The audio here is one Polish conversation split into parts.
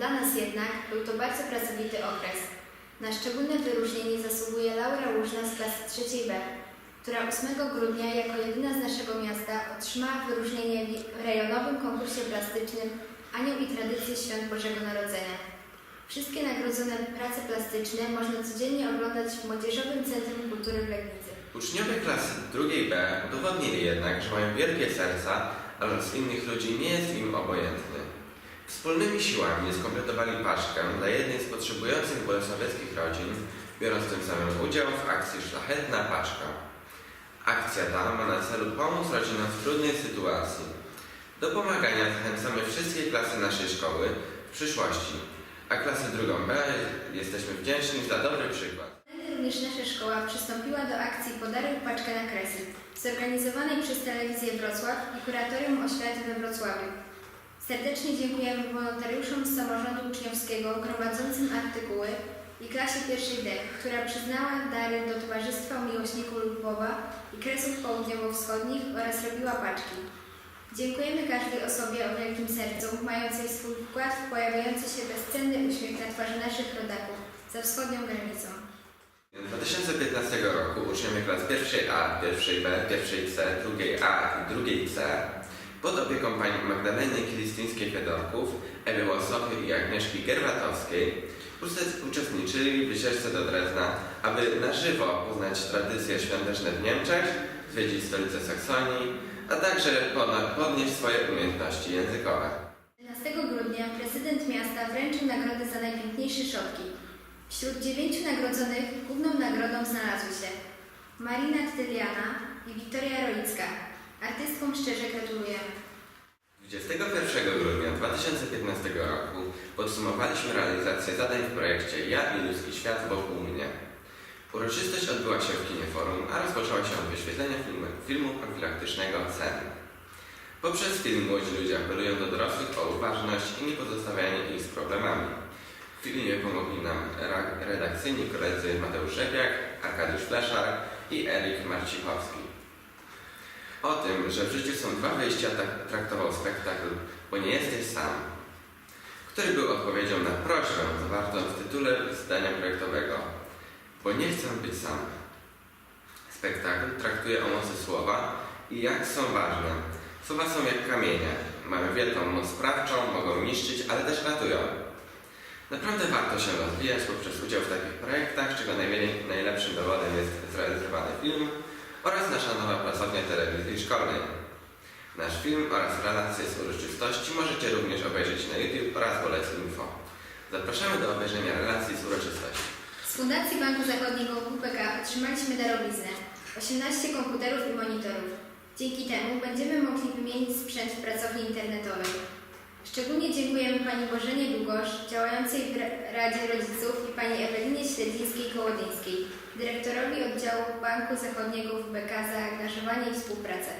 Dla nas jednak był to bardzo pracowity okres. Na szczególne wyróżnienie zasługuje Laura Łużna z klasy trzeciej B, która 8 grudnia jako jedyna z naszego miasta otrzymała wyróżnienie w rejonowym konkursie plastycznym Anioł i tradycje Świąt Bożego Narodzenia. Wszystkie nagrodzone prace plastyczne można codziennie oglądać w Młodzieżowym Centrum Kultury w Legnicy. Uczniowie klasy drugiej B udowodnili jednak, że mają wielkie serca, a los innych ludzi nie jest im obojętny. Wspólnymi siłami skompletowali paczkę dla jednej z potrzebujących bolesławieckich rodzin, biorąc tym samym udział w akcji Szlachetna Paczka. Akcja ta ma na celu pomóc rodzinom w trudnej sytuacji. Do pomagania zachęcamy wszystkie klasy naszej szkoły w przyszłości, a klasę drugą B jesteśmy wdzięczni za dobry przykład. Również nasza szkoła przystąpiła do akcji Podaruj paczkę na kresy, zorganizowanej przez Telewizję Wrocław i Kuratorium Oświaty we Wrocławiu. Serdecznie dziękujemy wolontariuszom z samorządu uczniowskiego gromadzącym artykuły i klasie pierwszej D, która przyznała dary do Towarzystwa Miłośników Lubowa i Kresów Południowo-Wschodnich oraz robiła paczki. Dziękujemy każdej osobie o wielkim sercu, mającej swój wkład w pojawiający się bezcenny uśmiech na twarzy naszych rodaków za wschodnią granicą. 2015 roku uczniowie klas pierwszej A, pierwszej B, pierwszej C, drugiej A i drugiej C pod opieką pani Magdaleny Kilistyńskiej-Fedorków, Ewy Łosochy i Agnieszki Gerwatowskiej uczest- uczestniczyli w wycieczce do Drezna, aby na żywo poznać tradycje świąteczne w Niemczech, zwiedzić stolicę Saksonii, a także podnieść swoje umiejętności językowe. 11 grudnia prezydent miasta wręczył nagrody za najpiękniejsze szopki. Wśród dziewięciu nagrodzonych główną nagrodą znalazły się Marina Tyliana i Wiktoria Rolicka. Artystkom szczerze gratulujemy. 21 grudnia 2015 roku podsumowaliśmy realizację zadań w projekcie Ja i ludzki świat wokół mnie. Uroczystość odbyła się w Kinie Forum, a rozpoczęła się od wyświetlenia filmu, filmu profilaktycznego Sen. Poprzez film młodzi ludzie apelują do dorosłych o uważność i nie pozostawianie ich z problemami. W filmie pomogli nam redakcyjni koledzy Mateusz Rzepiak, Arkadiusz Fleszar i Erik Marcichowski. O tym, że w życiu są dwa wyjścia, tak traktował spektakl Bo nie jesteś sam, który był odpowiedzią na prośbę zawartą w tytule zdania projektowego Bo nie chcę być sam. Spektakl traktuje o mocy słowa i jak są ważne. Słowa są jak kamienie, mają wielką moc sprawczą, mogą niszczyć, ale też ratują. Naprawdę warto się rozwijać poprzez udział w takich projektach, czego najlepszym dowodem jest zrealizowany film oraz nasza nowa pracownia telewizji szkolnej. Nasz film oraz relacje z uroczystości możecie również obejrzeć na YouTube oraz Bolec Info. Zapraszamy do obejrzenia relacji z uroczystości. Z Fundacji Banku Zachodniego WPK otrzymaliśmy darowiznę 18 komputerów i monitorów. Dzięki temu będziemy mogli wymienić sprzęt w pracowni internetowej. Szczególnie dziękujemy Pani Bożenie Długosz, działającej w Ra- Radzie Rodziców i Pani Ewelinie Śledzińskiej-Kołodyńskiej, dyrektorowi oddziału Banku Zachodniego WPK za angażowanie i współpracę.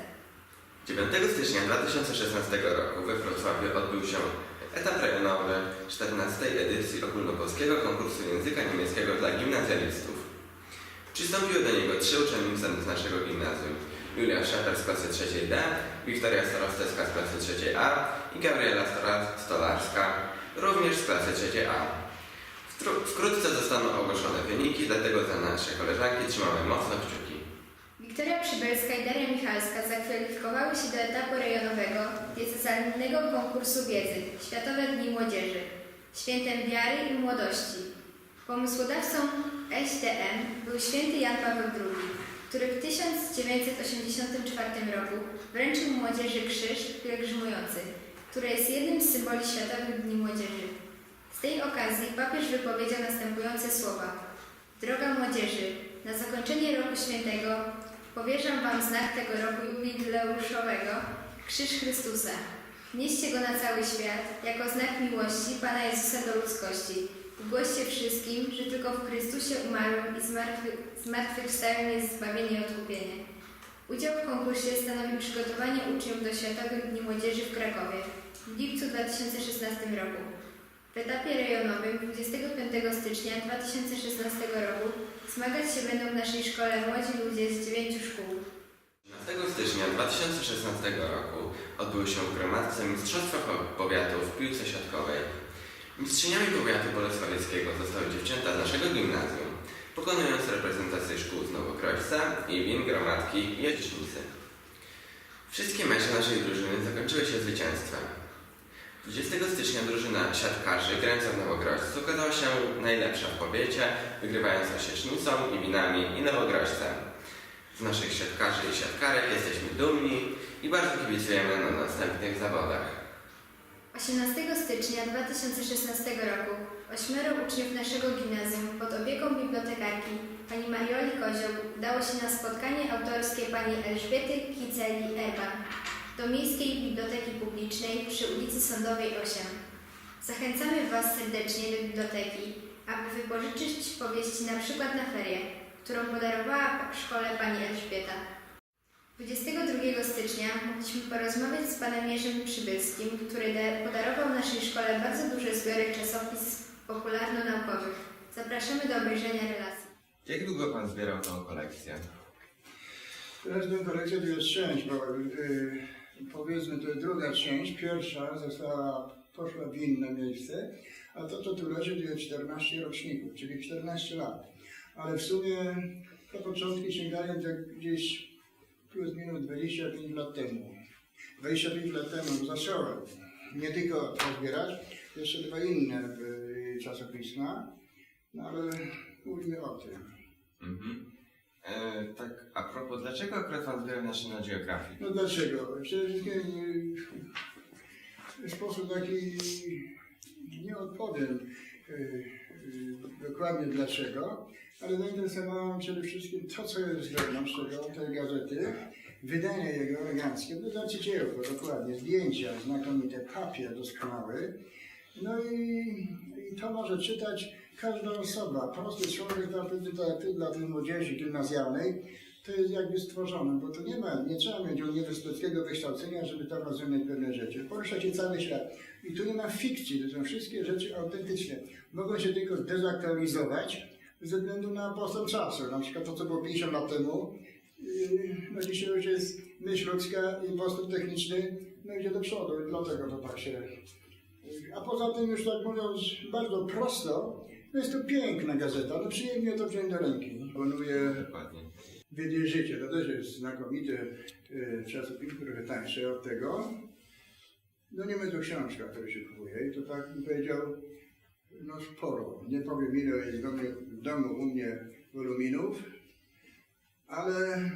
9 stycznia 2016 roku we Wrocławiu odbył się etap rejonowy 14 edycji ogólnopolskiego konkursu języka niemieckiego dla gimnazjalistów. Przystąpiły do niego trzy uczennice z naszego gimnazjum. Julia Szefer z klasy 3 D, Wiktoria Starostecka z klasy 3 A i Gabriela Stolarska również z klasy 3 A. Wtru- Wkrótce zostaną ogłoszone wyniki, dlatego za nasze koleżanki trzymamy mocno kciuki. Wiktoria Przybylska i Daria Michalska zakwalifikowały się do etapu rejonowego diecezjalnego konkursu wiedzy Światowe Dni Młodzieży, Świętem Wiary i Młodości. Pomysłodawcą STM był święty Jan Paweł II, który w 1984 roku wręczył młodzieży krzyż pielgrzymujący, który jest jednym z symboli Światowych Dni Młodzieży. Z tej okazji papież wypowiedział następujące słowa. Droga młodzieży, na zakończenie roku świętego powierzam Wam znak tego roku jubileuszowego, Krzyż Chrystusa. Nieście go na cały świat, jako znak miłości Pana Jezusa do ludzkości. Głoście wszystkim, że tylko w Chrystusie umarłym i zmartwy, zmartwychwstałym jest zbawienie i odkupienie. Udział w konkursie stanowi przygotowanie uczniów do Światowych Dni Młodzieży w Krakowie w lipcu 2016 roku. W etapie rejonowym 25 stycznia 2016 roku zmagać się będą w naszej szkole młodzi ludzie z dziewięciu szkół. stycznia 2016 roku odbyły się w Gromadce Mistrzostwa Po- Powiatu w piłce siatkowej. Mistrzyniami powiatu bolesławieckiego zostały dziewczęta z naszego gimnazjum, pokonując reprezentację szkół z Nowokrośca, Iwin, Gromadki i Jaśnicy. Wszystkie mecze naszej drużyny zakończyły się zwycięstwem. 20 stycznia drużyna siatkarzy grająca w Nowogroźcu okazała się najlepsza w powiecie, wygrywając Osiecznicą, Iwinami i Nowogroźcem. Z naszych siatkarzy i siatkarek jesteśmy dumni i bardzo kibicujemy na następnych zawodach. 18 stycznia 2016 roku ośmioro uczniów naszego gimnazjum pod opieką bibliotekarki pani Marioli Kozioł udało się na spotkanie autorskie pani Elżbiety Kiceli-Erban do Miejskiej Biblioteki Publicznej przy ulicy Sądowej 8. Zachęcamy Was serdecznie do biblioteki, aby wypożyczyć powieści na przykład na ferie, którą podarowała szkole pani Elżbieta. 22 stycznia mogliśmy porozmawiać z panem Jerzym Przybylskim, który da- podarował naszej szkole bardzo duży zbiorek czasopism popularno-naukowych. Zapraszamy do obejrzenia relacji. Jak długo Pan zbierał tą kolekcję? Każdą kolekcję to jest część, bo y, powiedzmy to jest druga część. Pierwsza została, poszła w inne miejsce, a to co tu leży to jest 14 roczników, czyli 14 lat. Ale w sumie te początki sięgają tak gdzieś plus minus 25 lat temu. 25 lat temu zacząłem nie tylko to zbierać, jeszcze dwa inne y, czasopisma, no ale mówimy o tym. Mhm. E, tak, a propos, dlaczego akurat Pan zbierał National Geographic? No dlaczego? Przede wszystkim y, w sposób taki nie odpowiem y, y, dokładnie dlaczego, ale zainteresowało mnie przede wszystkim to, co jest wewnątrz tego, tej gazety, wydanie jego eleganckie, no znaczy dzieło, dokładnie, zdjęcia, znakomite, papier doskonały. No i, i to może czytać każda osoba, prosty człowiek dla, dla, dla tej młodzieży gimnazjalnej, to jest jakby stworzone, bo to nie ma, nie trzeba mieć uniwersyteckiego wykształcenia, żeby tam rozumieć pewne rzeczy. Porusza się cały świat. I tu nie ma fikcji, to są wszystkie rzeczy autentyczne. Mogą się tylko dezaktualizować ze względu na postęp czasu. Na przykład to, co było 50 lat temu, yy, no dzisiaj już jest myśl ludzka i postęp techniczny, no idzie do przodu i dlatego to tak się... Yy, A poza tym, już tak mówiąc bardzo prosto, no jest to piękna gazeta, no przyjemnie to wziąć do ręki. Panuje. Wiedzie życie, to też jest znakomity y, czasopis, trochę tańszy od tego. No nie ma to książka, która się kupuje i to tak bym powiedział, no sporo. Nie powiem ile jest w domu, w domu u mnie woluminów, ale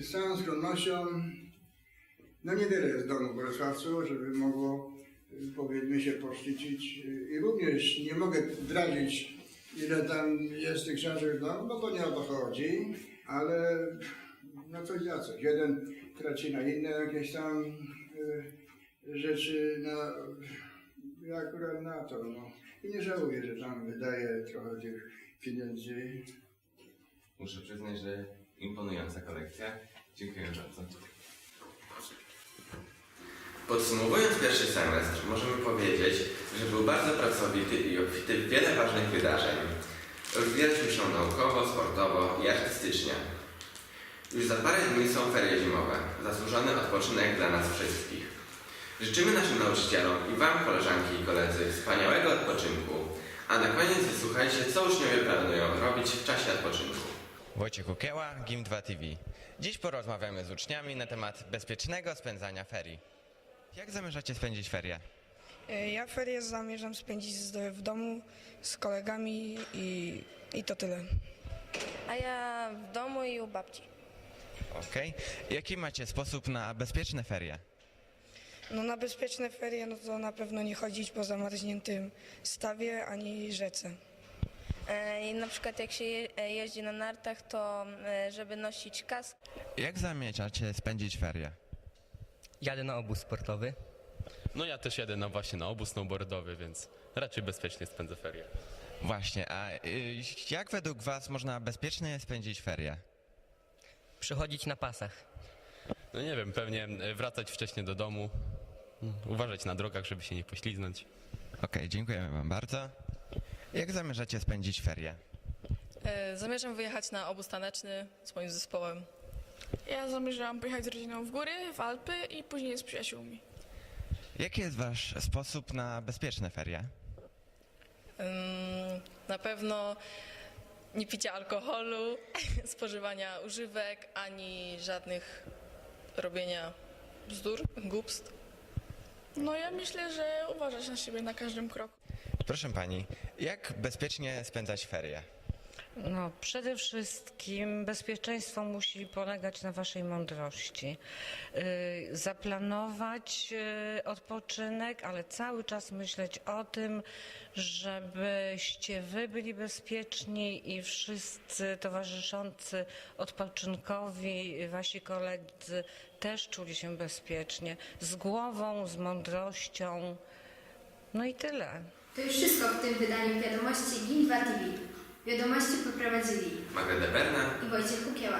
z całą skromnością, no niewiele jest domu Wrocławcu, żeby mogło y, powiedzmy się poszczycić y, i również nie mogę zdradzić ile tam jest tych książek w domu, no to nie o to chodzi, ale no coś za coś. Jeden traci na inne jakieś tam y, rzeczy, na, ja akurat na to, no. I nie żałuję, że tam wydaję trochę tych pieniędzy. Muszę przyznać, że imponująca kolekcja. Dziękuję bardzo. Podsumowując pierwszy semestr, możemy powiedzieć, że był bardzo pracowity i obfity w wiele ważnych wydarzeń. Rozwijaliśmy się naukowo, sportowo i artystycznie. Już za parę dni są ferie zimowe, zasłużony odpoczynek dla nas wszystkich. Życzymy naszym nauczycielom i Wam, koleżanki i koledzy, wspaniałego odpoczynku, a na koniec wysłuchajcie, co uczniowie planują robić w czasie odpoczynku. Wojciech Kukieła, GIM2 TV. Dziś porozmawiamy z uczniami na temat bezpiecznego spędzania ferii. Jak zamierzacie spędzić ferie? E, Ja ferie zamierzam spędzić z- w domu z kolegami i, i to tyle. A ja w domu i u babci. Okej. Jaki macie sposób na bezpieczne ferie? No na bezpieczne ferie no to na pewno nie chodzić po zamarzniętym stawie ani rzece. E, I na przykład jak się je, e, jeździ na nartach, to e, żeby nosić kask, Jak zamierzacie spędzić ferie? Jadę na obóz sportowy. No ja też jadę na właśnie na obóz snowboardowy, więc raczej bezpiecznie spędzę ferie. Właśnie, a y, jak według Was można bezpiecznie spędzić ferie? Przychodzić na pasach. No nie wiem, pewnie wracać wcześniej do domu, uważać na drogach, żeby się nie pośliznąć. Okej, dziękujemy Wam bardzo. Jak zamierzacie spędzić ferie? E, Zamierzam wyjechać na obóz taneczny z moim zespołem. Ja zamierzałam pojechać z rodziną w góry, w Alpy i później z przyjaciółmi. Jaki jest Wasz sposób na bezpieczne ferie? Ym, Na pewno nie picia alkoholu, spożywania używek, ani żadnych robienia bzdur, głupstw. No ja myślę, że uważać na siebie na każdym kroku. Proszę Pani, jak bezpiecznie spędzać ferie? No, przede wszystkim bezpieczeństwo musi polegać na waszej mądrości. Yy, zaplanować yy, odpoczynek, ale cały czas myśleć o tym, żebyście wy byli bezpieczni i wszyscy towarzyszący odpoczynkowi, wasi koledzy też czuli się bezpiecznie. Z głową, z mądrością. No i tyle. To już wszystko w tym wydaniu wiadomości GIN2 TV. Wiadomości poprowadzili Magda Berna i Wojciech Kukieła.